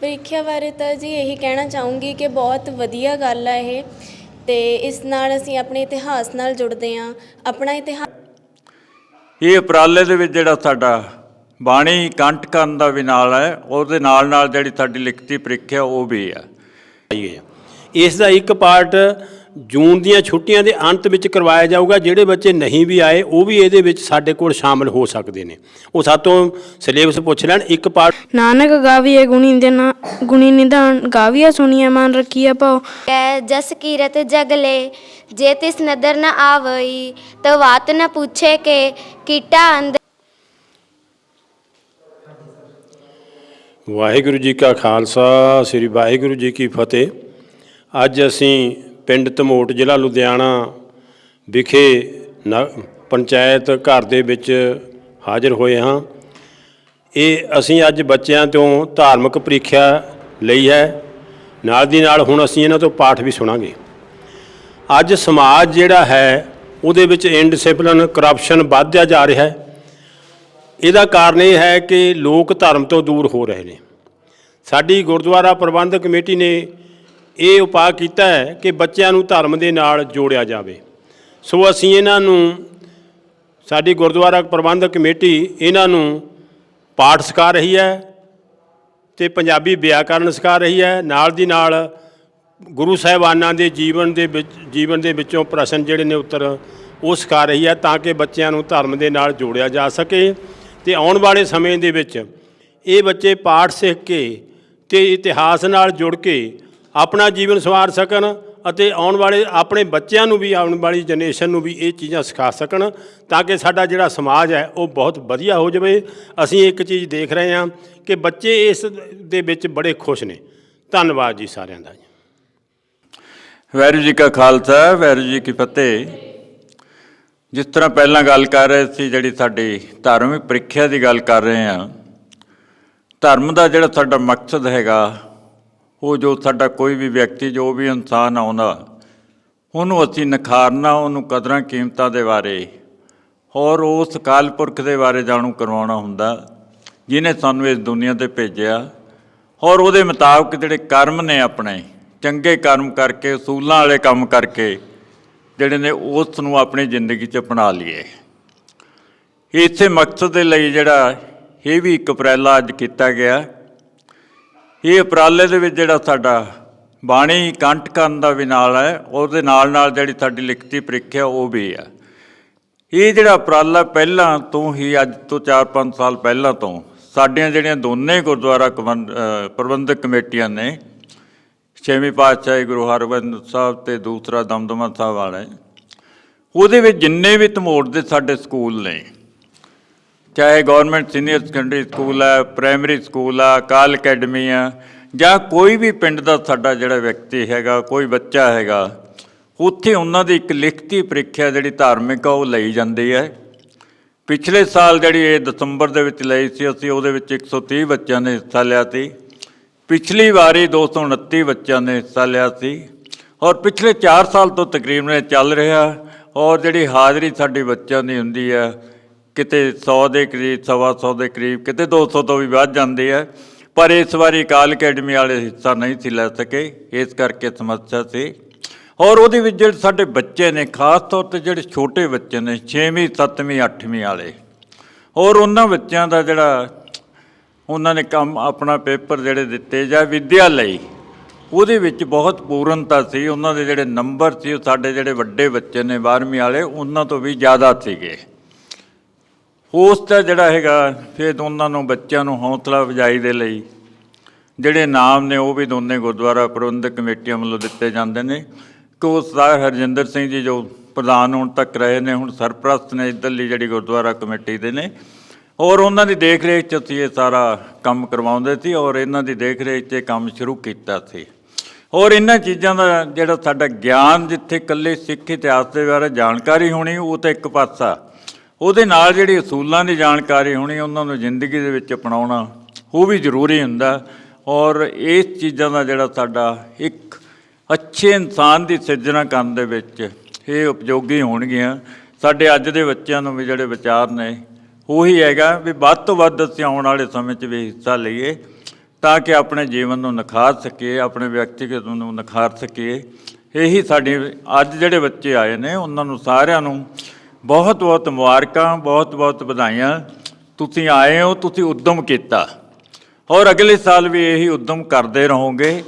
ਪ੍ਰੀਖਿਆ ਬਾਰੇ ਤਾਂ ਜੀ ਇਹੀ ਕਹਿਣਾ ਚਾਹੂੰਗੀ ਕਿ ਬਹੁਤ ਵਧੀਆ ਗੱਲ ਹੈ ਇਹ ਤੇ ਇਸ ਨਾਲ ਅਸੀਂ ਆਪਣੇ ਇਤਿਹਾਸ ਨਾਲ ਜੁੜਦੇ ਹਾਂ ਆਪਣਾ ਇਤਿਹਾਸ ਇਹ ਉਪਰਾਲੇ ਦੇ ਵਿੱਚ ਜਿਹੜਾ ਸਾਡਾ ਬਾਣੀ ਕੰਠ ਕਰਨ ਦਾ ਵੀ ਨਾਲ ਹੈ ਉਹਦੇ ਨਾਲ ਨਾਲ ਜਿਹੜੀ ਸਾਡੀ ਲਿਖਤੀ ਪ੍ਰੀਖਿਆ ਉਹ ਵੀ ਹੈ ਇਸ ਦਾ ਇੱਕ ਪਾਰਟ ਜੂਨ ਦੀਆਂ ਛੁੱਟੀਆਂ ਦੇ ਅੰਤ ਵਿੱਚ ਕਰਵਾਇਆ ਜਾਊਗਾ ਜਿਹੜੇ ਬੱਚੇ ਨਹੀਂ ਵੀ ਆਏ ਉਹ ਵੀ ਇਹਦੇ ਵਿੱਚ ਸਾਡੇ ਕੋਲ ਸ਼ਾਮਲ ਹੋ ਸਕਦੇ ਨੇ। ਉਹ ਸਾਤੋਂ ਸਿਲੇਬਸ ਪੁੱਛ ਲੈਣ ਇੱਕ ਪਾਰਟ ਨਾਨਕ ਗਾਵੀਏ ਗੁਣੀ ਦੇ ਨਾ ਗੁਣੀ ਨਿਧਾਨ ਗਾਵੀਆ ਸੁਣੀਏ ਮਨ ਰੱਖੀਏ ਭਾਉ। ਕੈ ਜਸ ਕੀਰਤ ਜਗਲੇ ਜੇ ਤਿਸ ਨਦਰ ਨ ਆਵਈ ਤੋ ਬਾਤ ਨ ਪੁੱਛੇ ਕੇ ਕੀਟਾ ਅੰਧ ਵਾਹਿਗੁਰੂ ਜੀ ਕਾ ਖਾਲਸਾ ਸ੍ਰੀ ਵਾਹਿਗੁਰੂ ਜੀ ਕੀ ਫਤਿਹ। ਅੱਜ ਅਸੀਂ ਪਿੰਡ ਧਮੋਟ ਜ਼ਿਲ੍ਹਾ ਲੁਧਿਆਣਾ ਵਿਖੇ ਨ- ਪੰਚਾਇਤ ਘਰ ਦੇ ਵਿੱਚ ਹਾਜ਼ਰ ਹੋਏ ਹਾਂ। ਇਹ ਅਸੀਂ ਅੱਜ ਬੱਚਿਆਂ ਤੋਂ ਧਾਰਮਿਕ ਪ੍ਰੀਖਿਆ ਲਈ ਹੈ। ਨਾਲ ਦੀ ਨਾਲ ਹੁਣ ਅਸੀਂ ਇਹਨਾਂ ਤੋਂ ਪਾਠ ਵੀ ਸੁਣਾਂਗੇ। ਅੱਜ ਸਮਾਜ ਜਿਹੜਾ ਹੈ, ਉਹਦੇ ਵਿੱਚ ਇਨਡਿਸਪਲਿਨ ਕਰਪਸ਼ਨ ਵੱਧਦਾ ਜਾ ਰਿਹਾ ਹੈ। ਇਹਦਾ ਕਾਰਨ ਇਹ ਹੈ ਕਿ ਲੋਕ ਧਰਮ ਤੋਂ ਦੂਰ ਹੋ ਰਹੇ ਨੇ। ਸਾਡੀ ਗੁਰਦੁਆਰਾ ਪ੍ਰਬੰਧਕ ਕਮੇਟੀ ਨੇ ਇਹ ਉਪਾਅ ਕੀਤਾ ਹੈ ਕਿ ਬੱਚਿਆਂ ਨੂੰ ਧਰਮ ਦੇ ਨਾਲ ਜੋੜਿਆ ਜਾਵੇ। ਸੋ ਅਸੀਂ ਇਹਨਾਂ ਨੂੰ, ਸਾਡੀ ਗੁਰਦੁਆਰਾ ਪ੍ਰਬੰਧਕ ਕਮੇਟੀ ਇਹਨਾਂ ਨੂੰ ਪਾਠ ਸਿਖਾ ਰਹੀ ਹੈ ਤੇ ਪੰਜਾਬੀ ਵਿਆਕਰਨ ਸਿਖਾ ਰਹੀ ਹੈ। ਨਾਲ ਦੀ ਨਾਲ ਗੁਰੂ ਸਾਹਿਬਾਨਾਂ ਦੇ ਜੀਵਨ ਦੇ ਵਿੱਚ, ਜੀਵਨ ਦੇ ਵਿੱਚੋਂ ਪ੍ਰਸ਼ਨ ਜਿਹੜੇ ਨੇ ਉੱਤਰ ਉਹ ਸਿਖਾ ਰਹੀ ਹੈ ਤਾਂ ਕਿ ਬੱਚਿਆਂ ਨੂੰ ਧਰਮ ਦੇ ਨਾਲ ਜੋੜਿਆ ਜਾ ਸਕੇ। ਤੇ ਆਉਣ ਵਾਲੇ ਸਮੇਂ ਦੇ ਵਿੱਚ ਇਹ ਬੱਚੇ ਪਾਠ ਸਿੱਖ ਕੇ ਤੇ ਇਤਿਹਾਸ ਨਾਲ ਜੁੜ ਕੇ ਆਪਣਾ ਜੀਵਨ ਸਵਾਰ ਸਕਣ ਅਤੇ ਆਉਣ ਵਾਲੇ ਆਪਣੇ ਬੱਚਿਆਂ ਨੂੰ ਵੀ, ਆਉਣ ਵਾਲੀ ਜਨਰੇਸ਼ਨ ਨੂੰ ਵੀ ਇਹ ਚੀਜ਼ਾਂ ਸਿਖਾ ਸਕਣ ਤਾਂ ਕਿ ਸਾਡਾ ਜਿਹੜਾ ਸਮਾਜ ਹੈ, ਉਹ ਬਹੁਤ ਵਧੀਆ ਹੋ ਜਾਵੇ। ਅਸੀਂ ਇੱਕ ਚੀਜ਼ ਦੇਖ ਰਹੇ ਹਾਂ ਕਿ ਬੱਚੇ ਇਸ ਦੇ ਵਿੱਚ ਬੜੇ ਖੁਸ਼ ਨੇ। ਧੰਨਵਾਦ ਜੀ ਸਾਰਿਆਂ ਦਾ ਜੀ। ਜੀ ਕਾ ਖਾਲਸਾ ਵਾਹਿਗੁਰੂ ਜੀ ਕੀ ਫਤਿਹ। ਜਿਸ ਤਰ੍ਹਾਂ ਪਹਿਲਾਂ ਗੱਲ ਕਰ ਰਹੇ ਸੀ, ਜਿਹੜੀ ਸਾਡੀ ਧਾਰਮਿਕ ਪ੍ਰੀਖਿਆ ਦੀ ਗੱਲ ਕਰ ਰਹੇ ਹਾਂ, ਧਰਮ ਦਾ ਜਿਹੜਾ ਸਾਡਾ ਮਕਸਦ ਹੈਗਾ ਉਹ ਜੋ ਸਾਡਾ ਕੋਈ ਵੀ ਵਿਅਕਤੀ, ਜੋ ਵੀ ਇਨਸਾਨ ਆਉਂਦਾ, ਉਹਨੂੰ ਅਸੀਂ ਨਿਖਾਰਨਾ, ਉਹਨੂੰ ਕਦਰਾਂ ਕੀਮਤਾਂ ਦੇ ਬਾਰੇ, ਔਰ ਉਸ ਕਾਲ ਪੁਰਖ ਦੇ ਬਾਰੇ ਜਾਣੂ ਕਰਵਾਉਣਾ ਹੁੰਦਾ ਜਿਨੇ ਸਾਨੂੰ ਇਸ ਦੁਨੀਆ ਤੇ ਭੇਜਿਆ, ਔਰ ਉਹਦੇ ਮੁਤਾਬਕ ਜਿਹੜੇ ਕਰਮ ਨੇ ਆਪਣੇ, ਚੰਗੇ ਕਰਮ ਕਰਕੇ ਅਸੂਲਾਂ ਵਾਲੇ ਕੰਮ ਕਰਕੇ, ਜਿਹੜੇ ਨੇ ਉਸ ਨੂੰ ਆਪਣੀ ਜ਼ਿੰਦਗੀ 'ਚ ਅਪਣਾ ਲਈਏ। ਇਸੇ ਮਕਸਦ ਦੇ ਲਈ ਜਿਹੜਾ ਇਹ ਵੀ ਇੱਕ ਉਪਰਾਲਾ ਅੱਜ ਕੀਤਾ ਗਿਆ ਇਹ ਉਪਰਾਲੇ ਦੇ ਵਿੱਚ ਜਿਹੜਾ ਸਾਡਾ ਬਾਣੀ ਕੰਠ ਕਰਨ ਦਾ ਵੀ ਨਾਲ ਹੈ, ਉਹਦੇ ਨਾਲ ਨਾਲ ਜਿਹੜੀ ਸਾਡੀ ਲਿਖਤੀ ਪ੍ਰੀਖਿਆ ਉਹ ਵੀ ਆ ਇਹ ਜਿਹੜਾ ਉਪਰਾਲਾ ਪਹਿਲਾਂ ਤੋਂ ਹੀ ਅੱਜ ਤੋਂ 4-5 ਸਾਲ ਪਹਿਲਾਂ ਤੋਂ ਸਾਡੀਆਂ ਜਿਹੜੀਆਂ ਦੋਨੇ ਗੁਰਦੁਆਰਾ ਕਮੰ- ਪ੍ਰਬੰਧਕ ਕਮੇਟੀਆਂ ਨੇ, ਛੇਵੀਂ ਪਾਤਸ਼ਾਹੀ ਗੁਰੂ ਹਰਗੋਬਿੰਦ ਸਾਹਿਬ ਤੇ ਦੂਸਰਾ ਦਮਦਮਾ ਸਾਹਿਬ ਵਾਲੇ, ਉਹਦੇ ਵਿੱਚ ਜਿੰਨੇ ਵੀ ਧਮੋੜ ਦੇ ਸਾਡੇ ਸਕੂਲ ਨੇ ਚਾਹੇ ਗਵਰਨਮੈਂਟ ਸੀਨੀਅਰ ਸੈਕੰਡਰੀ ਸਕੂਲ ਆ ਪ੍ਰਾਇਮਰੀ ਸਕੂਲ ਆ, ਕਾਲ ਅਕੈਡਮੀ ਆ, ਜਾਂ ਕੋਈ ਵੀ ਪਿੰਡ ਦਾ ਸਾਡਾ ਜਿਹੜਾ ਵਿਅਕਤੀ ਹੈਗਾ, ਕੋਈ ਬੱਚਾ ਹੈਗਾ, ਉੱਥੇ ਉਹਨਾਂ ਦੀ ਇੱਕ ਲਿਖਤੀ ਪ੍ਰੀਖਿਆ ਜਿਹੜੀ ਧਾਰਮਿਕ ਆ, ਉਹ ਲਈ ਜਾਂਦੀ ਹੈ। ਪਿਛਲੇ ਸਾਲ ਜਿਹੜੀ ਇਹ ਦਸੰਬਰ ਦੇ ਵਿੱਚ ਲਈ ਸੀ, ਅਸੀਂ ਉਹਦੇ ਵਿੱਚ 130 ਬੱਚਿਆਂ ਨੇ ਹਿੱਸਾ ਲਿਆ ਸੀ। ਪਿਛਲੀ ਵਾਰੀ 229 ਬੱਚਿਆਂ ਨੇ ਹਿੱਸਾ ਲਿਆ ਸੀ। ਔਰ ਪਿਛਲੇ 4 ਸਾਲ ਤੋਂ ਤਕਰੀਬਨ ਇਹ ਚੱਲ ਰਿਹਾ, ਔਰ ਜਿਹੜੀ ਹਾਜ਼ਰੀ ਸਾਡੇ ਬੱਚਿਆਂ ਦੀ ਹੁੰਦੀ ਹੈ ਕਿਤੇ 100 ਦੇ ਕਰੀਬ, ਸਵਾ 100 ਦੇ ਕਰੀਬ, ਕਿਤੇ 200 ਤੋਂ ਵੀ ਵੱਧ ਜਾਂਦੀ ਹੈ ਪਰ ਇਸ ਵਾਰੀ ਕਾਲ ਅਕੈਡਮੀ ਵਾਲੇ ਹਿੱਸਾ ਨਹੀਂ ਸੀ ਲੈ ਸਕੇ, ਇਸ ਕਰਕੇ ਸਮੱਸਿਆ ਸੀ। ਔਰ ਉਹਦੇ ਵਿੱਚ ਜਿਹੜੇ ਸਾਡੇ ਬੱਚੇ ਨੇ, ਖਾਸ ਤੌਰ ਤੇ ਜਿਹੜੇ ਛੋਟੇ ਬੱਚੇ ਨੇ 6ਵੀਂ 7ਵੀਂ 8ਵੀਂ ਵਾਲੇ ਔਰ ਉਹਨਾਂ ਬੱਚਿਆਂ ਦਾ ਜਿਹੜਾ ਉਹਨਾਂ ਨੇ ਕੰਮ ਆਪਣਾ ਪੇਪਰ ਜਿਹੜੇ ਦਿੱਤੇ ਜਾਂ ਵਿਦਿਆ ਲਈ, ਉਹਦੇ ਵਿੱਚ ਬਹੁਤ ਪੂਰਨਤਾ ਸੀ। ਉਹਨਾਂ ਦੇ ਜਿਹੜੇ ਨੰਬਰ ਸੀ, ਉਹ ਸਾਡੇ ਜਿਹੜੇ ਵੱਡੇ ਬੱਚੇ ਨੇ 12ਵੀਂ ਵਾਲੇ, ਉਹਨਾਂ ਤੋਂ ਵੀ ਜ਼ਿਆਦਾ ਸੀਗੇ। ਉਸ ਦਾ ਜਿਹੜਾ ਹੈਗਾ, ਫਿਰ ਦੋਨਾਂ ਨੂੰ ਬੱਚਿਆਂ ਨੂੰ ਹੌਸਲਾ ਅਫਜ਼ਾਈ ਦੇ ਲਈ ਜਿਹੜੇ ਨਾਮ ਨੇ ਉਹ ਵੀ ਦੋਨੇ ਗੁਰਦੁਆਰਾ ਪ੍ਰਬੰਧਕ ਕਮੇਟੀਆਂ ਵੱਲੋਂ ਦਿੱਤੇ ਜਾਂਦੇ ਨੇ। ਕਿ ਉਹ ਸਰਦਾਰ ਹਰਜਿੰਦਰ ਸਿੰਘ ਜੀ ਜੋ ਪ੍ਰਧਾਨ ਹੁਣ ਤੱਕ ਰਹੇ ਨੇ, ਹੁਣ ਸਰਪ੍ਰਸਤ ਨੇ ਇੱਧਰਲੀ ਜਿਹੜੀ ਗੁਰਦੁਆਰਾ ਕਮੇਟੀ ਦੇ ਨੇ। ਔਰ ਉਹਨਾਂ ਦੀ ਦੇਖ ਰੇਖ 'ਚ ਅਸੀਂ ਇਹ ਸਾਰਾ ਕੰਮ ਕਰਵਾਉਂਦੇ ਸੀ ਔਰ ਇਹਨਾਂ ਦੀ ਦੇਖ ਰੇਖ 'ਚ ਇਹ ਕੰਮ ਸ਼ੁਰੂ ਕੀਤਾ ਸੀ। ਔਰ ਇਹਨਾਂ ਚੀਜ਼ਾਂ ਦਾ ਜਿਹੜਾ ਸਾਡਾ ਗਿਆਨ ਜਿੱਥੇ ਇਕੱਲੇ ਸਿੱਖ ਇਤਿਹਾਸ ਦੇ ਬਾਰੇ ਜਾਣਕਾਰੀ ਹੋਣੀ, ਉਹ ਤਾਂ ਇੱਕ ਪਾਸਾ। ਉਹਦੇ ਨਾਲ ਜਿਹੜੀ ਅਸੂਲਾਂ ਦੀ ਜਾਣਕਾਰੀ ਹੋਣੀ, ਉਹਨਾਂ ਨੂੰ ਜ਼ਿੰਦਗੀ ਦੇ ਵਿੱਚ ਅਪਣਾਉਣਾ, ਉਹ ਵੀ ਜ਼ਰੂਰੀ ਹੁੰਦਾ। ਔਰ ਇਸ ਚੀਜ਼ਾਂ ਦਾ ਜਿਹੜਾ ਸਾਡਾ ਇੱਕ ਅੱਛੇ ਇਨਸਾਨ ਦੀ ਸਿਰਜਣਾ ਕਰਨ ਦੇ ਵਿੱਚ ਇਹ ਉਪਯੋਗੀ ਹੋਣਗੀਆਂ। ਸਾਡੇ ਅੱਜ ਦੇ ਬੱਚਿਆਂ ਨੂੰ ਵੀ ਜਿਹੜੇ ਵਿਚਾਰ ਨੇ, ਉਹੀ ਹੈਗਾ ਵੀ ਵੱਧ ਤੋਂ ਵੱਧ ਅਸੀਂ ਆਉਣ ਵਾਲੇ ਸਮੇਂ 'ਚ ਵੀ ਹਿੱਸਾ ਲਈਏ, ਤਾਂ ਕਿ ਆਪਣੇ ਜੀਵਨ ਨੂੰ ਨਿਖਾਰ ਸਕੀਏ, ਆਪਣੇ ਵਿਅਕਤੀਗਤ ਨੂੰ ਨਿਖਾਰ ਸਕੀਏ। ਇਹੀ ਸਾਡੇ ਅੱਜ ਜਿਹੜੇ ਬੱਚੇ ਆਏ ਨੇ, ਉਹਨਾਂ ਨੂੰ ਸਾਰਿਆਂ ਨੂੰ ਬਹੁਤ ਬਹੁਤ ਮੁਬਾਰਕਾਂ, ਬਹੁਤ ਬਹੁਤ ਵਧਾਈਆਂ। ਤੁਸੀਂ ਆਏ ਹੋ, ਤੁਸੀਂ ਉਦਮ ਕੀਤਾ। ਔਰ ਅਗਲੇ ਸਾਲ ਵੀ ਇਹੀ ਉਦਮ ਕਰਦੇ ਰਹੋਗੇ।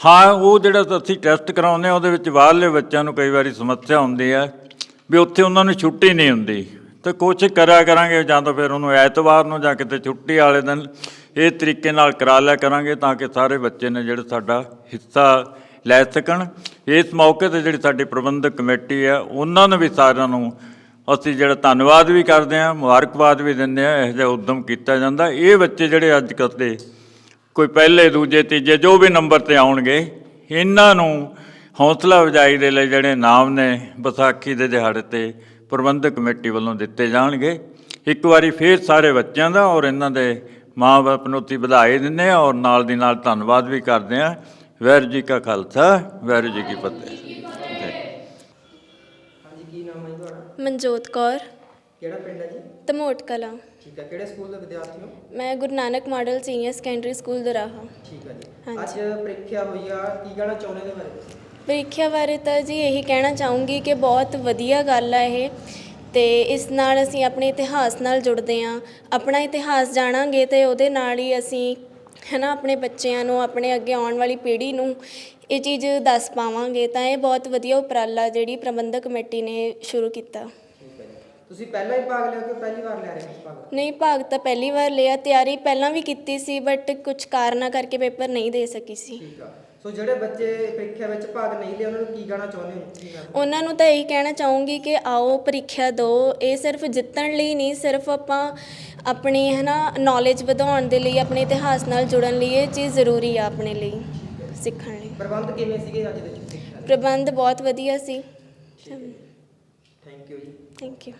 ਹਾਂ, ਉਹ ਜਿਹੜਾ ਅਸੀਂ ਟੈਸਟ ਕਰਾਉਂਦੇ ਆ ਉਹਦੇ ਵਿੱਚ ਬਾਹਰਲੇ ਬੱਚਿਆਂ ਨੂੰ ਕਈ ਵਾਰੀ ਸਮੱਸਿਆ ਹੁੰਦੀ ਆ ਵੀ ਉੱਥੇ ਉਹਨਾਂ ਨੂੰ ਛੁੱਟੀ ਨਹੀਂ ਹੁੰਦੀ। ਤਾਂ ਕੋਸ਼ਿਸ਼ ਕਰਿਆ ਕਰਾਂਗੇ, ਜਾਂ ਤਾਂ ਫਿਰ ਉਹਨੂੰ ਐਤਵਾਰ ਨੂੰ ਜਾਂ ਕਿਤੇ ਛੁੱਟੀ ਵਾਲੇ ਦਿਨ ਇਹ ਤਰੀਕੇ ਨਾਲ ਕਰਾ ਲਿਆ ਕਰਾਂਗੇ ਤਾਂ ਕਿ ਸਾਰੇ ਬੱਚੇ ਨੇ ਜਿਹੜੇ ਸਾਡਾ ਹਿੱਸਾ ਲੈ ਸਕਣ। ਇਸ ਮੌਕੇ ਤੇ ਜਿਹੜੀ ਸਾਡੀ ਪ੍ਰਬੰਧਕ ਕਮੇਟੀ ਆ, ਉਹਨਾਂ ਨੂੰ ਵੀ ਸਾਰਿਆਂ ਨੂੰ ਅਸੀਂ ਜਿਹੜਾ ਧੰਨਵਾਦ ਵੀ ਕਰਦੇ ਹਾਂ, ਮੁਬਾਰਕਬਾਦ ਵੀ ਦਿੰਦੇ ਹਾਂ, ਇਹੋ ਜਿਹਾ ਉਦਮ ਕੀਤਾ ਜਾਂਦਾ। ਇਹ ਬੱਚੇ ਜਿਹੜੇ ਅੱਜ ਕੱਲ੍ਹ ਦੇ, ਕੋਈ ਪਹਿਲੇ, ਦੂਜੇ, ਤੀਜੇ ਜੋ ਵੀ ਨੰਬਰ ਤੇ ਆਉਣਗੇ, ਇਹਨਾਂ ਨੂੰ ਹੌਸਲਾ ਅਫਜ਼ਾਈ ਦੇ ਲਈ ਜਿਹੜੇ ਨਾਮ ਨੇ, ਵਿਸਾਖੀ ਦੇ ਦਿਹਾੜੇ ਤੇ ਪ੍ਰਬੰਧਕ ਕਮੇਟੀ ਵੱਲੋਂ ਦਿੱਤੇ ਜਾਣਗੇ। ਇੱਕ ਵਾਰੀ ਫੇਰ ਸਾਰੇ ਬੱਚਿਆਂ ਦਾ ਔਰ ਇਹਨਾਂ ਦੇ ਮਾਂ-ਬਾਪ ਨੂੰ ਅਸੀਂ ਵਧਾਈ ਦਿੰਦੇ ਹਾਂ ਔਰ ਨਾਲ ਦੀ ਨਾਲ ਧੰਨਵਾਦ ਵੀ ਕਰਦੇ ਹਾਂ। ਵਾਹਿਗੁਰੂ ਜੀ ਕਾ ਖਾਲਸਾ ਵਾਹਿਗੁਰੂ ਜੀ ਕੀ ਫਤਿਹ ਹਾਂਜੀ ਕੀ ਨਾਮ ਹੈ ਜੀ ਤੁਹਾਡਾ ਮਨਜੋਤ ਕੌਰ। ਕਿਹੜਾ ਪਿੰਡ ਹੈ ਜੀ? ਧਮੋਟ ਕਲਾਂ। ਠੀਕ ਹੈ ਕਿਹੜੇ ਸਕੂਲ ਦੇ ਵਿਦਿਆਰਥੀ ਹੋ? ਮੈਂ Guru Nanak model senior secondary school Doraha ਠੀਕ ਹੈ ਜੀ। ਹਾਂਜੀ। ਅੱਜ ਪ੍ਰੀਖਿਆ ਹੋਈ ਆ ਕੀ ਕਹਿਣਾ ਚਾਹੁੰਦੇ ਦੇ ਬਾਰੇ? ਪ੍ਰੀਖਿਆ ਬਾਰੇ ਤਾਂ ਜੀ ਇਹੀ ਕਹਿਣਾ ਚਾਹੂੰਗੀ ਕਿ ਬਹੁਤ ਵਧੀਆ ਗੱਲ ਆ ਇਹ। ਤੇ ਇਸ ਨਾਲ ਅਸੀਂ ਆਪਣੇ ਇਤਿਹਾਸ ਨਾਲ ਜੁੜਦੇ ਹਾਂ। ਆਪਣਾ ਇਤਿਹਾਸ ਜਾਣਾਂਗੇ ਤੇ ਉਹਦੇ ਨਾਲ ਹੀ ਅਸੀਂ ਹਨਾ ਆਪਣੇ ਬੱਚਿਆਂ ਨੂੰ ਆਪਣੇ ਅੱਗੇ ਆਉਣ ਵਾਲੀ ਪੀੜ੍ਹੀ ਨੂੰ ਇਹ ਚੀਜ਼ ਦੱਸ ਪਾਵਾਂਗੇ ਤਾਂ ਇਹ ਬਹੁਤ ਵਧੀਆ ਉਪਰਾਲਾ ਜਿਹੜੀ ਪ੍ਰਬੰਧਕ ਕਮੇਟੀ ਨੇ ਸ਼ੁਰੂ ਕੀਤਾ। ਠੀਕ ਹੈ ਜੀ। ਤੁਸੀਂ ਪਹਿਲਾਂ ਹੀ ਭਾਗ ਲਿਆ ਕਿ ਪਹਿਲੀ ਵਾਰ ਲੈ ਰਹੇ ਹੋ ਭਾਗ ਨਹੀਂ ਭਾਗ ਤਾਂ ਪਹਿਲੀ ਵਾਰ ਲਿਆ ਤਿਆਰੀ ਪਹਿਲਾਂ ਵੀ ਕੀਤੀ ਸੀ ਬਟ ਕੁਝ ਕਾਰਨਾਂ ਕਰਕੇ ਪੇਪਰ ਨਹੀਂ ਦੇ ਸਕੀ ਸੀ। ਠੀਕ ਆ। ਸੋ ਜਿਹੜੇ ਬੱਚੇ ਪ੍ਰੀਖਿਆ ਵਿੱਚ ਭਾਗ ਨਹੀਂ ਲਿਆ ਉਹਨਾਂ ਨੂੰ ਕੀ ਕਹਿਣਾ ਚਾਹੁੰਦੇ ਹੋ? ਕੀ ਕਹਿਣਾ? ਉਹਨਾਂ ਨੂੰ ਤਾਂ ਇਹੀ ਕਹਿਣਾ ਚਾਹੂੰਗੀ ਕਿ ਆਓ ਪ੍ਰੀਖਿਆ ਦਿਓ। ਇਹ ਸਿਰਫ ਜਿੱਤਣ ਲਈ ਨਹੀਂ ਸਿਰਫ ਆਪਾਂ ਆਪਣੀ ਹੈ ਨਾ ਨੌਲੇਜ ਵਧਾਉਣ ਦੇ ਲਈ ਆਪਣੇ ਇਤਿਹਾਸ ਨਾਲ ਜੁੜਨ ਲਈ ਇਹ ਚੀਜ਼ ਜ਼ਰੂਰੀ ਆ ਆਪਣੇ ਲਈ ਸਿੱਖਣ ਲਈ। ਪ੍ਰਬੰਧ ਕਿਵੇਂ ਸੀਗੇ ਅੱਜ ਦੇ ਦੇ ਪ੍ਰਬੰਧ ਬਹੁਤ ਵਧੀਆ ਸੀ। ਥੈਂਕ ਯੂ ਜੀ। ਥੈਂਕ ਯੂ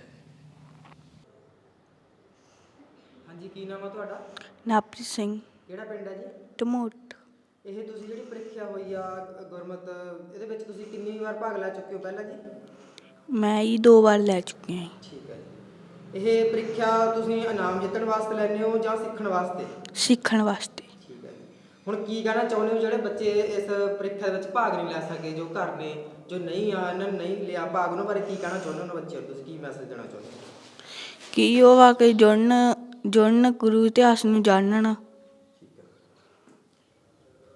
ਹਾਂਜੀ ਕੀ ਨਾਮ ਹੈ ਤੁਹਾਡਾ? ਨਾਪ੍ਰੀਤ ਸਿੰਘ। ਕਿਹੜਾ ਪਿੰਡ ਹੈ ਜੀ? ਟਮੋਟ। ਇਹ ਤੁਸੀਂ ਜਿਹੜੀ ਪ੍ਰੀਖਿਆ ਹੋਈ ਆ ਗੁਰਮਤ ਇਹਦੇ ਵਿੱਚ ਤੁਸੀਂ ਕਿੰਨੀ ਵਾਰ ਭਾਗ ਲੈ ਚੁੱਕੇ ਹੋ ਪਹਿਲਾਂ ਜੀ? ਮੈਂ ਹੀ ਦੋ ਵਾਰ ਲੈ ਚੁੱਕੀ ਹਾਂ ਠੀਕ ਹੈ ਜੀ। ਇਹ ਪ੍ਰੀਖਿਆ ਤੁਸੀਂ ਇਨਾਮ ਜਿੱਤਣ ਵਾਸਤੇ ਲੈਂਦੇ ਹੋ ਜਾਂ ਸਿੱਖਣ ਵਾਸਤੇ? ਸਿੱਖਣ ਵਾਸਤੇ। ਹੁਣ ਕੀ ਕਹਿਣਾ ਚਾਹੁੰਦੇ ਹੋ? ਜਿਹੜੇ ਬੱਚੇ ਇਸ ਪ੍ਰੀਖਿਆ ਵਿੱਚ ਭਾਗ ਨਹੀਂ ਲੈ ਸਕੇ ਜੋ ਘਰ ਨੇ ਜੋ ਨਹੀਂ ਆ ਇਹਨਾਂ ਨੇ ਨਹੀਂ ਲਿਆ ਭਾਗ ਉਹਨਾਂ ਬਾਰੇ ਕੀ ਕਹਿਣਾ ਚਾਹੁੰਦੇ ਹੋ ਉਹਨਾਂ ਬੱਚਿਆਂ ਨੂੰ? ਤੁਸੀਂ ਕੀ ਮੈਸੇਜ ਦੇਣਾ ਚਾਹੁੰਦੇ ਹੋ? ਕਿ ਉਹ ਵਾਕਈ ਜੁੜਨ ਜੁੜਨ ਗੁਰੂ ਇਤਿਹਾਸ ਨੂੰ ਜਾਣਨ।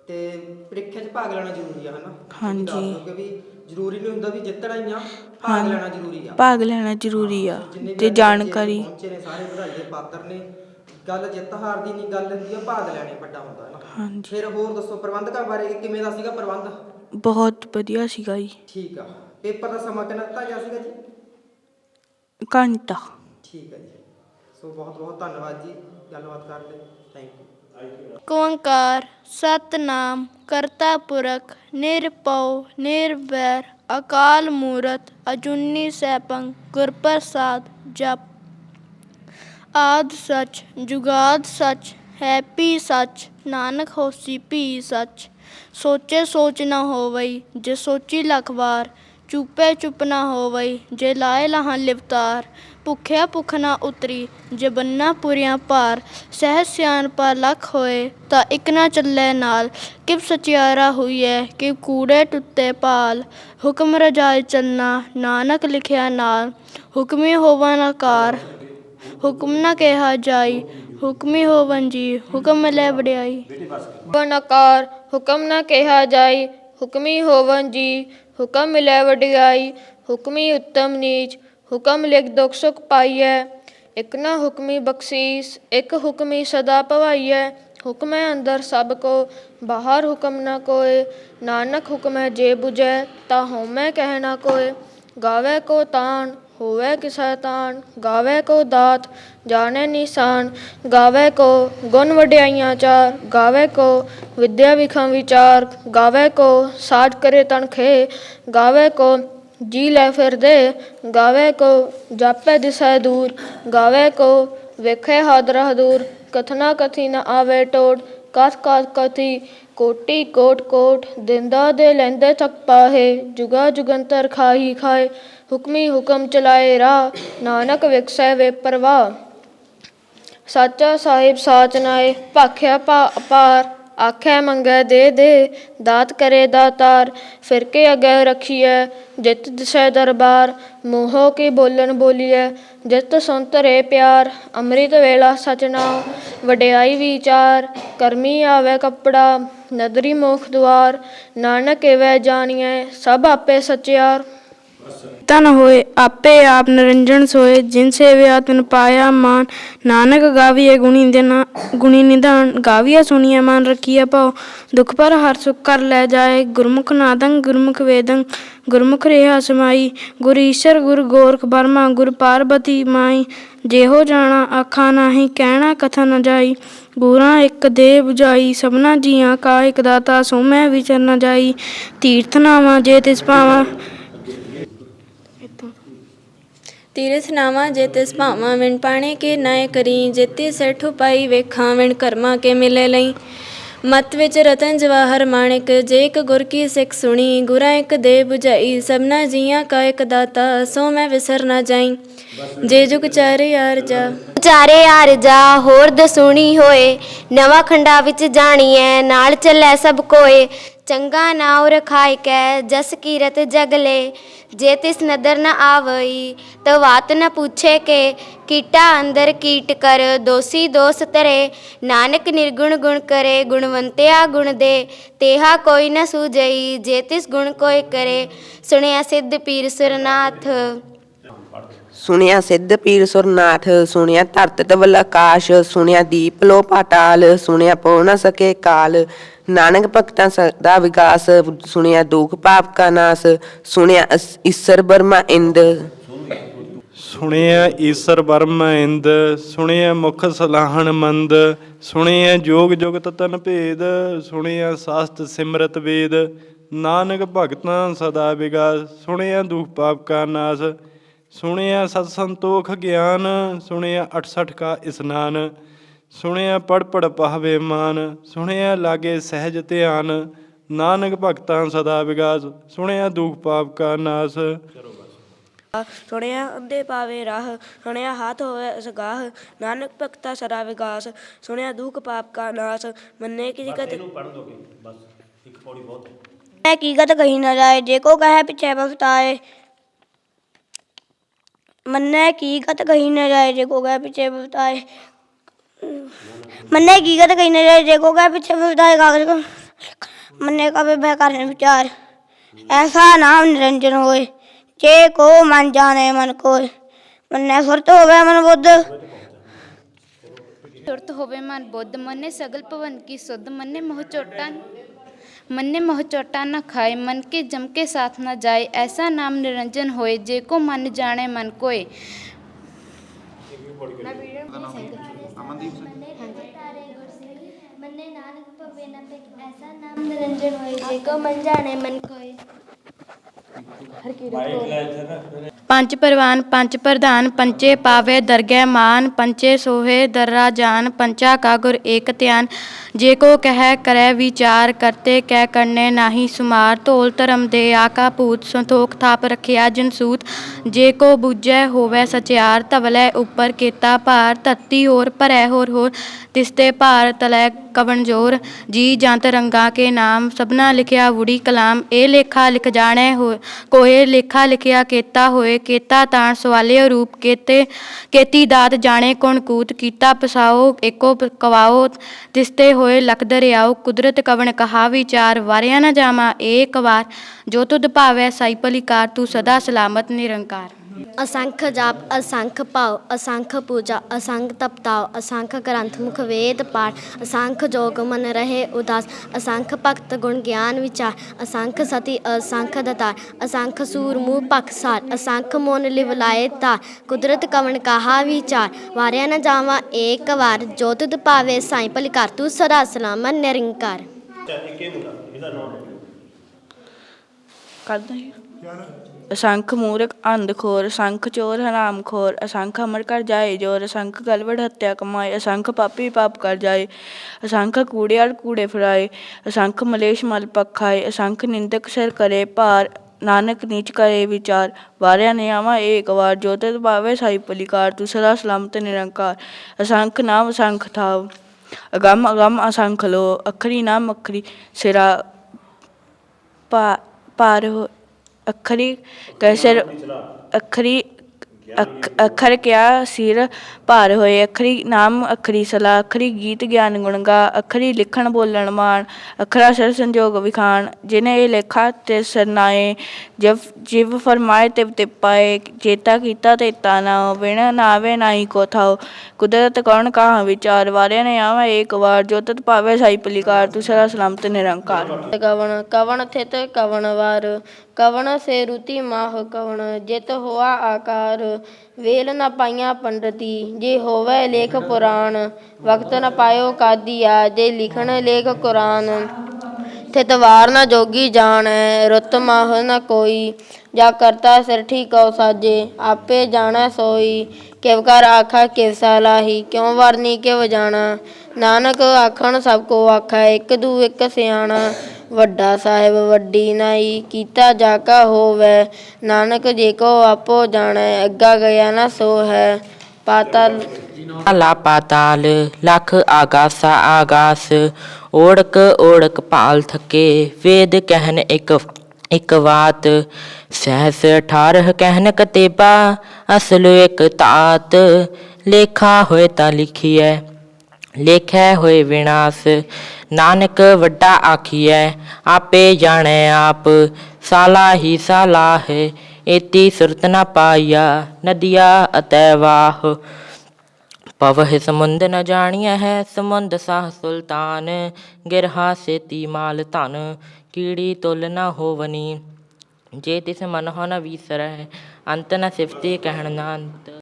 ਤੇ ਪ੍ਰੀਖਿਆ 'ਚ ਭਾਗ ਲੈਣਾ ਜ਼ਰੂਰੀ ਆ ਹਨਾ? ਹਾਂਜੀ। ਤੁਸੀਂ ਦੱਸ ਦਿਓ ਕਿ ਵੀ ਜ਼ਰੂਰੀ ਨਹੀਂ ਹੁੰਦਾ ਵੀ ਜਿੱਤਣਾ ਹੀ ਆ ਭਾਗ ਲੈਣਾ ਜ਼ਰੂਰੀ ਆ। ਭਾਗ ਲੈਣਾ ਜ਼ਰੂਰੀ ਆ। ਜਿੰਨੇ ਵੀ ਤੇ ਅੱਜ ਬੱਚੇ ਜਾਣਕਾਰੀ। ਪਹੁੰਚੇ ਨੇ ਸਾਰੇ ਵਧਾਈ ਦੇ ਪਾਤਰ ਨੇ ਗੱਲ ਜਿੱਤ ਹਾਰ ਦੀ ਨਹੀਂ ਗੱਲ ਹੁੰਦੀ ਆ ਭਾਗ ਲੈਣੇ ਵੱਡਾ ਹੁੰਦਾ ਹੈ ਨਾ ਹਾਂਜੀ। ਫਿਰ ਹੋਰ ਦੱਸੋ ਪ੍ਰਬੰਧਕਾਂ ਬਾਰੇ ਕਿਵੇਂ ਦਾ ਸੀਗਾ ਪ੍ਰਬੰਧ? ਬਹੁਤ ਵਧੀਆ ਸੀਗਾ ਜੀ। ਠੀਕ ਆ। ਪੇਪਰ ਦਾ ਸਮਾਂ ਕਿੰਨਾ ਦਿੱਤਾ ਗਿਆ ਸੀਗਾ ਜੀ? ਘੰਟਾ। ਠੀਕ ਹੈ ਜੀ। ਸੋ ਬਹੁਤ ਬਹੁਤ ਧੰਨਵਾਦ ਜੀ। ਗੱਲਬਾਤ ਕਰਨ ਲਈ। ਥੈਂਕ ਯੂ ਓੰਕਾਰ ਸਤਨਾਮ ਕਰਤਾ ਪੁਰਖ ਨਿਰਭਉ ਨਿਰਵੈਰ ਅਕਾਲ ਮੂਰਤ ਅਜੂਨੀ ਸੈਭੰ ਗੁਰ ਪ੍ਰਸਾਦ ਜਪ। ਆਦਿ ਸੱਚ, ਜੁਗਾਦ ਸੱਚ, ਹੈ ਪੀ ਸੱਚ, ਨਾਨਕ ਹੋਸੀ ਭੀ ਸੱਚ। ਸੋਚੇ ਸੋਚ ਨਾ ਹੋਵਈ, ਜੇ ਸੋਚੀ ਲੱਖ ਵਾਰ, ਚੁੱਪੇ ਚੁੱਪ ਨਾ ਹੋਵਈ, ਜੇ ਲਾਏ ਲਾਹਾਂ ਲਿਵਤਾਰ। ਭੁੱਖਿਆ ਭੁੱਖ ਨਾ ਉਤਰੀ, ਜੇ ਬੰਨਾ ਪੁਰੀਆਂ ਭਾਰ। ਸਹਿ ਸਿਆਣ ਪਾ ਲੱਖ ਹੋਏ, ਤਾਂ ਇਕ ਨਾ ਚੱਲੇ ਨਾਲ। ਕਿਵ ਸਚਿਆਰਾ ਹੋਈਐ ਕਿ ਕੂੜੇ ਟੁੱਤੇ ਪਾਲ ਹੁਕਮ ਰਜਾਇ ਚਲਨਾ ਨਾਨਕ ਲਿਖਿਆ ਨਾਲ। ਹੁਕਮੀ ਹੋਵਨ ਆਕਾਰ ਹੁਕਮ ਨਾ ਕਿਹਾ ਜਾਈ, ਹੁਕਮੀ ਹੋਵਨ ਜੀ, ਹੁਕਮ ਲੈ ਵਡਿਆਈ। ਬਨਕਾਰ ਹੁਕਮ ਨਾ ਕਿਹਾ ਜਾਈ, ਹੁਕਮੀ ਹੋਵਨ ਜੀ, ਹੁਕਮ ਮਿਲੈ ਵਡਿਆਈ, ਹੁਕਮੀ ਉੱਤਮ ਨੀਚ, ਹੁਕਮ ਲਿਖ ਦੁਖ ਸੁਖ ਪਾਈਐ। ਇਕ ਨਾ ਹੁਕਮੀ ਬਖਸ਼ੀਸ, ਇਕ ਹੁਕਮੀ ਸਦਾ ਭਵਾਈਐ। ਹੁਕਮੈ ਅੰਦਰ ਸਭ ਕੋ, ਬਾਹਰ ਹੁਕਮ ਨਾ ਕੋਏ। ਨਾਨਕ ਹੁਕਮੈ ਜੇ 부ਜੈ ਤਾ ਹਉਮੈ ਕਹਿ ਨਾ ਕੋਏ। ਗਾਵੇ ਕੋ ਤਾਣ ਹੋਵੇ ਕਿਸੈ ਤਾਣ ਗਾਵੇ ਕੋ ਦਾਤ ਜਾਣੈ ਨਿਸ਼ਾਨ ਗਾਵੇ ਕੋ ਗੁਣ ਵਡਿਆਈਆਂ ਚਾਰ ਗਾਵੇ ਕੋ ਵਿਦਿਆ ਵਿਖੰ ਵਿਚਾਰ ਗਾਵੇ ਕੋ ਸਾਜ ਕਰੇ ਤਨਖੇ ਗਾਵੇ ਕੋ ਜੀ ਲੈ ਫਿਰਦੇ ਗਾਵੇ ਕੋ ਜਾਪੈ ਦਿਸੈ ਦੂਰ ਗਾਵੇ ਕੋ ਵੇਖੇ ਹਾਦਰਾ ਦੂਰ ਕਥਨਾ ਕਥੀ ਨ ਆਵੇ ਟੋੜ ਕਥ ਕਥ ਕਥੀ ਕੋਟੀ ਕੋਟ ਕੋਟ ਦਿੰਦਾ ਦੇ ਲੈਂਦੇ ਥਕ ਪਾਹੇ ਜੁਗਾ ਜੁਗੰਤਰ ਖਾਹੀ ਖਾਏ ਹੁਕਮੀ ਹੁਕਮ ਚਲਾਏ ਰਾਹ, ਨਾਨਕ ਵਿਕਸੈ ਵੇ ਪਰਵਾਹ। ਸਾਚਾ ਸਾਹਿਬ ਸਾਚ ਨਾਏ, ਭਾਖਿਆ ਪਾ ਅਪਾਰ, ਆਖੈ ਮੰਗੈ ਦੇ ਦੇ, ਦਾਤ ਕਰੇ ਦਾਤਾਰ, ਫਿਰ ਕੇ ਅਗੈ ਰਖੀਐ, ਜਿਤ ਦਿਸੈ ਦਰਬਾਰ, ਮੋਹੋ ਕੀ ਬੋਲਣ ਬੋਲੀਐ, ਜਿਤ ਸੁਨਤਰੇ ਪਿਆਰ, ਅੰਮ੍ਰਿਤ ਵੇਲਾ ਸਚਨਾ ਵਡਿਆਈ ਵਿਚਾਰ, ਕਰਮੀ ਆਵੇ ਕੱਪੜਾ, ਨਦਰੀ ਮੋਖ ਦੁਆਰ, ਨਾਨਕ ਏਵੈ ਜਾਣੀਐ, ਸਭ ਆਪੇ ਸਚਿਆਰ। ਤਨ ਹੋਏ, ਆਪੇ ਆਪ ਨਿਰੰਜਨ ਸੋਏ, ਜਿਨ ਸੇਵਿਆ ਤਿਨ ਪਾਇਆ ਮਾਨ। ਨਾਨਕ ਗਾਵੀਏ ਗੁਣੀ ਨਿਧਾਨ ਗੁਣੀ ਨਿਧਾਨ। ਗਾਵੀਆ ਸੁਣੀਏ ਮਨ ਰਖੀਏ ਭਾਉ। ਦੁਖ ਪਰ ਹਰ ਸੁਖ ਕਰ ਲੈ ਜਾਏ। ਗੁਰਮੁਖ ਨਾਦੰ, ਗੁਰਮੁਖ ਵੇਦੰ। ਗੁਰਮੁਖ ਰੇਹਾ ਸਮਾਈ। ਗੁਰ ਈਸ਼ਰ, ਗੁਰ ਗੋਰਖ ਬਰਮਾ ਗੁਰ ਪਾਰਬਤੀ ਮਾਈ। ਜਿਹੋ ਜਾਣਾ ਆਖਾ ਨਾਹੀ, ਕਹਿਣਾ ਕਥਾ ਨ ਜਾਈ। ਗੁਰਾਂ ਇੱਕ ਦੇ 부ਜਾਈ। ਸਭਨਾ ਜੀਆਂ ਕਾ ਇੱਕ ਦਾਤਾ ਸੋ ਮੈਂ ਵਿਚਰ ਨ ਜਾਈ। ਤੀਰਥ ਨਾਵਾਂ ਜੇ ਤਿਸ ਪਾਵਾਂ ਤੀਰਥ ਨਾਵਾਂ ਜੇ ਤਿਸ ਭਾਵਾਂ ਵਿਣ ਪਾਣੇ ਕੇ ਨਾਏ ਕਰੀ ਜੇਤੀ ਸੈਠੁ ਪਾਈ ਵੇਖਾਂ ਵਿਣ ਕਰਮਾਂ ਕੇ ਮਿਲੇ ਲਈ। ਮਤ ਵਿੱਚ ਰਤਨ ਜਵਾਹਰ ਮਾਣਿਕ, ਜੇ ਇੱਕ ਗੁਰ ਕੀ ਸਿੱਖ ਸੁਣੀ, ਗੁਰਾਂ ਇੱਕ ਦੇ 부ਝਾਈ ਸਭਨਾ ਜੀਆਂ ਕਾ ਇੱਕ ਦਾਤਾ, ਸੋ ਮੈਂ ਵਿਸਰ ਨਾ ਜਾਈ। ਜੇ ਜੁਗ ਚਾਰੇ ਯਾਰ ਜਾ। ਚਾਰੇ ਆਰ ਜਾ, ਹੋਰ ਦਸੂਣੀ ਹੋਏ, ਨਵਾਂ ਖੰਡਾ ਵਿੱਚ ਜਾਣੀਐ, ਨਾਲ ਚੱਲੈ ਸਭ ਕੋਏ। ਚੰਗਾ ਨਾਉ ਰਖਾਇ ਕੈ, ਜਸ ਕੀਰਤ ਜਗਲੇ ਜੇ ਤਿਸ ਨਦਰ ਨ ਆਵਈ ਤੋ ਬਾਤ ਨ ਪੁੱਛੇ ਕੇ। ਕੀਟਾ ਅੰਦਰ ਕੀਟ ਕਰ, ਦੋਸੀ ਦੋਸ ਤਰੇ ਨਾਨਕ ਨਿਰਗੁਣ ਗੁਣ ਕਰੇ, ਗੁਣਵੰਤਿਆ ਗੁਣ ਦੇ। ਤੇਹਾ ਕੋਈ ਨ ਸੂਝਈ, ਜੇ ਤਿਸ ਗੁਣ ਕੋਈ ਕਰੇ। ਸੁਣਿਆ ਸਿੱਧ ਪੀਰ ਸੁਰਨਾਥ। ਸੁਣਿਆ ਸਿੱਧ ਪੀਰ ਸੁਰਨਾਥ, ਸੁਣਿਆ ਧਰਤ ਤਵਲ ਆਕਾਸ਼ ਸੁਣਿਆ ਦੀਪ ਲੋ ਪਾਤਾਲ ਸੁਣਿਆ ਪਉ ਨ ਸਕੇ ਕਾਲ, ਨਾਨਕ ਭਗਤਾਂ ਦਾ ਵਿਕਾਸ ਸੁਣਿਆ ਦੁਖ ਪਾਪ ਕਾ ਨਾਸ, ਸੁਣਿਆ ਈਸਰ ਬਰਮਾ ਇੰਦ। ਸੁਣਿਆ ਈਸਰ ਬਰਮ ਇੰਦ, ਸੁਣਿਆ ਮੁਖ ਸਲਾਹਣ ਮੰਦ, ਸੁਣਿਆ ਜੋਗ ਜੁਗਤ ਤਨ ਭੇਦ, ਸੁਣਿਆ ਸਾਸਤ ਸਿਮਰਤ ਵੇਦ, ਨਾਨਕ ਭਗਤਾਂ ਸਦਾ ਵਿਗਾਸ, ਸੁਣਿਆ ਦੁਖ ਪਾਪ ਕਾ ਨਾਸ ਸੁਣਿਆ ਸਤ ਸੰਤੋਖ ਗਿਆਨ ਸੁਣਿਆ 68 ਕਾ ਇਸਨਾਨ ਸੁਣਿਆ ਪੜ ਪੜ ਪਾਵੇ ਮਾਨ ਸੁਣਿਆ ਲਾਗੇ ਸਹਿਜ ਧਿਆਨ ਨਾਨਕ ਭਗਤਾਂ ਸਦਾ ਵਿਗਾਸ ਸੁਣਿਆ ਦੁਖ ਪਾਪ ਕਾ ਨਾਸ। ਸੁਣਿਆ ਅੰਦੇ ਪਾਵੇ ਰਾਹ ਸੁਣਿਆ ਹਾਥ ਹੋਵੇ ਸਗਾਹ ਨਾਨਕ ਭਗਤਾ ਸਦਾ ਵਿਗਾਸ ਸੁਣਿਆ ਦੁਖ ਪਾਪ ਕਾ ਨਾਸ। ਮੰਨੇ ਕੀ ਜਗਤ ਮੈਂ ਕੀ ਗਤ ਕਹੀ ਨਾ ਜਾਏ ਜੇ ਕੋ ਕਹੇ ਪਿਛੇ ਬਖਤਾਏ ਮੰਨੇ ਕੀ ਗਤ ਕਹੀ ਨਾ ਜਾਏ, ਜੇ ਕੋ ਕਹੇ ਪਿਛੇ ਬਖਤਾਏ ਮੰਨੇ ਕੀ ਗਤ ਕਹੀ ਨਾ ਜਾਏ, ਜੇ ਕੋ ਕਹੇ ਪਿਛੇ ਬਖਤਾਏ ਕਾਗਜ਼ ਕੋ। ਮੰਨੇ ਕਾ ਬੇ ਕਰਨ ਵਿਚਾਰ। ਐਸਾ ਨਾਮ ਨਿਰੰਜਨ ਹੋਏ, ਜੇ ਕੋ ਮਨ ਜਾਣੇ ਮਨ ਕੋਇ ਮੰਨੇ ਹੋਵੇ ਮਨ ਬੁੱਧ। ਸੁਰਤ ਹੋਵੇ ਮਨ ਬੁੱਧ, ਮੰਨੇ ਸਗਲ ਭਵਨ ਕੀ ਸੁਧ, ਮੰਨੇ ਮੋਹ ਚੋਟਾਂ। ਮੰਨੇ ਮੋਹ ਚੋਟਾਂ ਨਾ ਖਾਏ ਮਨ ਕੇ ਜਮ ਕੇ ਸਾਥ ਨਾ ਜਾਏ ਐਸਾ ਨਾਮ ਨਿਰੰਜਨ ਹੋਏ ਜੇ ਕੋ ਮਨ ਜਾਣੇ ਮਨ ਕੋਏ ਮੰਨੇ ਨਾਨਕ ਭਵੇ ਨਾ ਤੇ ਐਸਾ ਨਾਮ ਨਿਰੰਜਨ ਹੋਏ ਜੇ ਕੋ ਮਨ ਜਾਣੇ ਮਨ ਕੋਏ ਪੰਜ ਪਰਵਾਨ, ਪੰਜ ਪ੍ਰਧਾਨ ਪੰਚੇ ਪਾਵੇ, ਦਰਗਹਿ ਮਾਨ ਪੰਚੇ ਸੋਹੇ, ਦਰਰਾ ਜਾਨ ਪੰਚਾ ਕਾ ਗੁਰ ਏਕ ਧਿਆਨ। ਜੇ ਕੋ ਕਹਿ, ਕਰੈ ਵਿਚਾਰ, ਕਰਤੇ ਕਹਿ ਕਰਨੇ ਨਾਹੀ ਸੁਮਾਰ। ਧੋਲ ਧਰਮ ਦੇ ਆਕਾ ਭੂਤ, ਸੰਤੋਖ ਥਾਪ ਰਖਿਆ ਜਿਨ ਜੇ ਕੋ ਬੁੱਝੈ ਹੋਵੇ ਸਚਿਆਰ, ਧਵਲੇ ਉੱਪਰ ਕੀਤਾ ਭਾਰ। ਧਰਤੀ ਹੋਰ, ਭਰੈ ਹੋਰ ਹੋਰ। ਤਿਸਤੇ ਭਾਰ, ਤਲੈ ਕਵਣ ਜੋਰ। ਜੀ ਜੰਤ ਰੰਗਾ ਕੇ ਨਾਮ। ਸਭਨਾ ਲਿਖਿਆ ਵੁੜੀ ਕਲਾਮ। ਇਹ ਲੇਖਾ ਲਿਖ ਜਾਣੈ ਹੋ ਕੋਏ ਲੇਖਾ ਲਿਖਿਆ ਕੀਤਾ ਹੋਏ, ਕੀਤਾ ਤਾਣ ਸਵਾਲਿਓ ਰੂਪ ਕੇਤੇ, ਕੇਤੀ ਦਾਤ ਜਾਣੇ ਕੋਣ ਕੂਤ, ਕੀਤਾ ਪਸਾਓ, ਏਕੋ ਕਵਾਓ, ਤਿਸਤੇ ਹੋਏ ਲਖ ਦਰਿਆਓ, ਕੁਦਰਤ ਕਵਣ ਕਹਾ ਵਿਚਾਰ, ਵਾਰਿਆ ਨਾ ਜਾਮਾ ਏਕ ਵਾਰ, ਜੋ ਤੁਧ ਭਾਵੈ ਸਾਈ ਭਲੀਕਾਰ ਤੂੰ ਸਦਾ ਸਲਾਮਤ ਨਿਰੰਕਾਰ। ਅਸੰਖ ਜਾਪ ਅਸੰਖ ਭਾਵ ਅਸੰਖ ਪੂਜਾ ਅਸੰਖ ਤਪਤਾਵ ਅਸੰਖ ਗ੍ਰੰਥ ਮੁਖ ਵੇਦ ਪਾਠ ਅਸੰਖ ਜੋਗ ਮਨ ਰਹੇ ਉਦਾਸ ਅਸੰਖ ਭਗਤ ਗੁਣ ਗਿਆਨ ਵਿਚਾਰ ਅਸੰਖ ਸਤੀ ਅਸੰਖ ਦਤਾ ਅਸੰਖ ਸੂਰ ਮੂਹ ਪਖਸਾਰ ਅਸੰਖ ਮੋਨ ਲਿਵ ਲਾਏ ਤਾ ਕੁਦਰਤ ਕਵਣ ਕਹਾ ਵਿਚਾਰ ਵਾਰਿਆ ਨ ਜਾਵਾ ਏਕ ਵਾਰ ਜੋ ਤੁਧ ਪਾਵੇ ਸਾਈ ਭਲੀ ਕਰ ਤੂੰ ਸਦਾ ਸਲਾਮਤ ਨਿਰੰਕਾਰ। ਕਰਦਾ ਹੀ। ਅਸੰਖ ਮੂਰਖ ਅੰਧਖੋਰ ਅਸੰਖ ਚੋਰ ਹਰਾਮਖੋਰ ਅਸੰਖ ਅਮਰ ਕਰ ਜਾਏ ਜੋਰ, ਅਸੰਖ ਗਲਵੜ ਹੱਤਿਆ ਕਮਾਏ, ਅਸੰਖ ਪਾਪੀ ਪਾਪ ਕਰ ਜਾਏ, ਅਸੰਖ ਕੂੜਿਆਲ ਕੂੜੇ ਫਿਰਾਏ ਅਸੰਖ ਮਲੇਸ਼ ਮਲ ਪਖਾਏ ਅਸੰਖ ਨਿੰਦਕ ਸਿਰ ਕਰੇ, ਭਾਰ ਨਾਨਕ ਨੀਚ ਕਰੇ ਵਿਚਾਰ, ਵਾਰਿਆ ਨੇ ਆਵਾ ਏਕ ਵਾਰ ਜੋਤਿ ਭਾਵੇ ਸਾਈ ਪਲਿਕਾਰ ਤੂੰ ਸਦਾ ਸਲਾਮਤ ਨਿਰੰਕਾਰ, ਅਸੰਖ ਨਾਮ ਅਸੰਖ ਥਾਵ, ਅਗੰਮ ਅਗੰਮ ਅਸੰਖ ਲੋ, ਅਖਰੀ ਨਾਮ ਮਖਰੀ ਸਿਰਾ ਪਾ ਪਾਰ ਹੋ ਅੱਖਰੀ ਕੈਸਰ, ਅਖਰੀ ਅਖ- ਅੱਖਰ ਕਿਆ ਸਿਰ ਭਾਰ ਹੋਏ। ਅਖਰੀ ਨਾਮ ਅਖਰੀ ਸਲਾ ਅਖਰੀ ਗੀਤ ਗਿਆਨ ਗੁਣ ਗਾ ਅਖਰੀ ਲਿਖਣ ਬੋਲਣ ਮਾਨ ਅਖਰਾ ਸਰ ਸੰਜੋਗ ਵਿਖਾਣ। ਜਿਨੇ ਇਹ ਲੇਖਾ ਤੇ ਸਰਨਾਏ ਜਬ, ਜਿਵ ਫਰਮਾਏ ਤਿਵ ਤੇ ਪਾਏ ਚੇਤਾ ਕੀਤਾ ਤੇ ਤਾ ਨਾ ਵਿਣ ਨਾਵੇ ਨਾਹੀ ਕੋ ਥਾਓ। ਕੁਦਰਤ ਕੌਣ ਕਹਾ ਵਿਚਾਰ, ਵਾਰਿਆ ਨੇ ਆਵੇ ਇੱਕ ਵਾਰ, ਜੋ ਤਤ ਪਾਵੇ ਸਾਈ ਪਲਿਕਾਰ ਤੁਸਰਾ ਸਲਾਮਤ ਨਿਰੰਕਾਰ। ਕਵਣ ਕਵਣ ਥਿਤ ਕਵਣ ਵਾਰ ਕਵਣ ਸੇ ਰੁਤੀ ਮਾਹ ਕਵਣ, ਜਿਤ ਹੋਆ ਆਕਾਰ। ਵੇਲ ਨ ਪਾਈਆਂ ਪੰਡਤੀ, ਜੇ ਹੋਵੇ ਲੇਖ ਪੁਰਾਣ। ਵਕਤ ਨ ਪਾਇਓ ਕਾਦੀਆ ਜੇ ਲਿਖਣ ਲੇਖ ਕੁਰਾਨ। ਥਿਤ ਵਾਰ ਜੋਗੀ ਜਾਣੈ, ਰੁੱਤ ਮਾਹ ਨਾ ਕੋਈ। ਜਾ ਕਰਤਾ ਸਿਰਠੀ ਠੀਕਉ ਸਾਜੇ, ਆਪੇ ਜਾਣੈ ਸੋਈ। ਕਿਵ ਕਰ ਆਖਾ ਕਿਵ ਸਲਾਹੀ ਕਿਉ ਵਰਨੀ ਕਿਵ ਜਾਣਾ। ਨਾਨਕ ਆਖਣ ਸਭ ਕੋ ਆਖੈ, ਇੱਕ ਦੂ ਇੱਕ ਸਿਆਣਾ। ਵੱਡਾ ਸਾਹਿਬ, ਵੱਡੀ ਨਾਈ, ਕੀਤਾ ਜਾ ਕਾ ਨਾਨਕ ਜੇ ਕੋ ਆਪੋ ਜਾਣੈ, ਅੱਗਾ ਗਿਆ ਨਾ ਸੋ ਹੈ ਪਾਤਲ ਆਲਾ ਪਾਤਾਲ, ਲਖ ਆਗਾਸਾ ਆਗਾਸ। ਓੜਕ ਓੜਕ ਭਾਲ ਥਕੇ, ਵੇਦ ਕਹਿਨ ਇੱਕ ਇੱਕ ਬਾਤ ਸਹਿਸ ਅਠਾਰਹ ਕਹਿਨ ਕਤੇਬਾ, ਅਸਲ ਇੱਕ ਤਾਤ। ਲੇਖਾ ਹੋਏ ਤਾਂ ਲਿਖੀਐ ਲੇਖੈ ਹੋਏ ਵਿਨਾਸ਼, ਨਾਨਕ ਵੱਡਾ ਆਖੀਐ, ਆਪੇ ਜਾਣੈ ਆਪ, ਸਾਲਾ ਹੀ ਸਾਲਾ ਹੈ, ਏਤੀ ਸੁਰਤ ਨ ਪਾਈਆ, ਨਦੀਆ ਅਤੈ ਵਾਹ। ਪਵਹਿ ਸਮੁੰਦ ਨ ਜਾਣੀਐ ਹੈ, ਸਮੁੰਦ ਸਾਹ ਸੁਲਤਾਨ, ਗਿਰਹਾ ਸੇਤੀ ਮਾਲ ਧਨ, ਕੀੜੀ ਤੁਲ ਨ ਹੋਵਨੀ। ਜੇ ਤਿਸ ਮਨ ਹੋ ਨ ਵੀਸਰੈ, ਅੰਤ ਨ ਸਿਫਤੀ ਕਹਿਣ ਨਾ ਅੰਤ